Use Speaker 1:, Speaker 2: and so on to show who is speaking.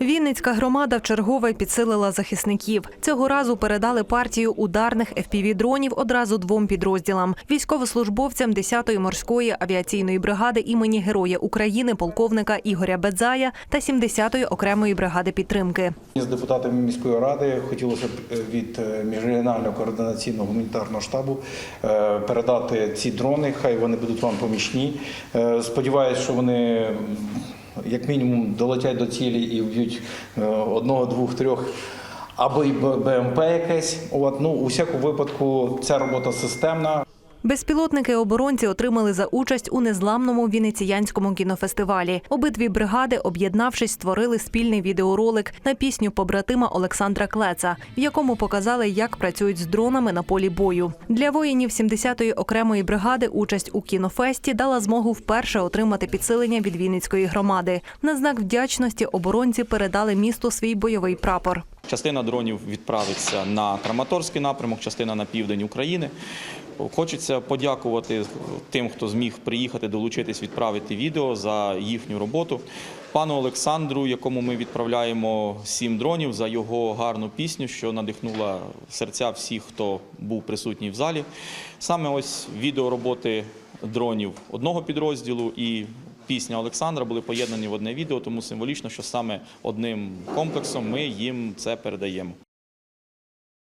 Speaker 1: Вінницька громада вчергове підсилила захисників. Цього разу передали партію ударних FPV-дронів одразу двом підрозділам: військовослужбовцям 10-ї морської авіаційної бригади імені Героя України полковника Ігоря Бедзая та 70-ї окремої бригади підтримки.
Speaker 2: З депутатами міської ради хотілося б е, від е, міжрегіонального координаційного гуманітарного штабу е, передати ці дрони. Хай вони будуть вам помічні. Сподіваюсь, що вони м, як мінімум долетять до цілі і вб'ють е, одного, двох, трьох. Або й БМП якесь. От ну у всякому випадку ця робота системна.
Speaker 1: Безпілотники оборонці отримали за участь у незламному вінеціянському кінофестивалі. Обидві бригади, об'єднавшись, створили спільний відеоролик на пісню побратима Олександра Клеца, в якому показали, як працюють з дронами на полі бою. Для воїнів 70-ї окремої бригади участь у кінофесті дала змогу вперше отримати підсилення від Вінницької громади. На знак вдячності оборонці передали місту свій бойовий прапор.
Speaker 3: Частина дронів відправиться на Краматорський напрямок, частина на південь України. Хочеться подякувати тим, хто зміг приїхати, долучитись, відправити відео за їхню роботу. Пану Олександру, якому ми відправляємо сім дронів, за його гарну пісню, що надихнула серця всіх, хто був присутній в залі. Саме ось відео роботи дронів одного підрозділу і пісня Олександра були поєднані в одне відео, тому символічно, що саме одним комплексом ми їм це передаємо.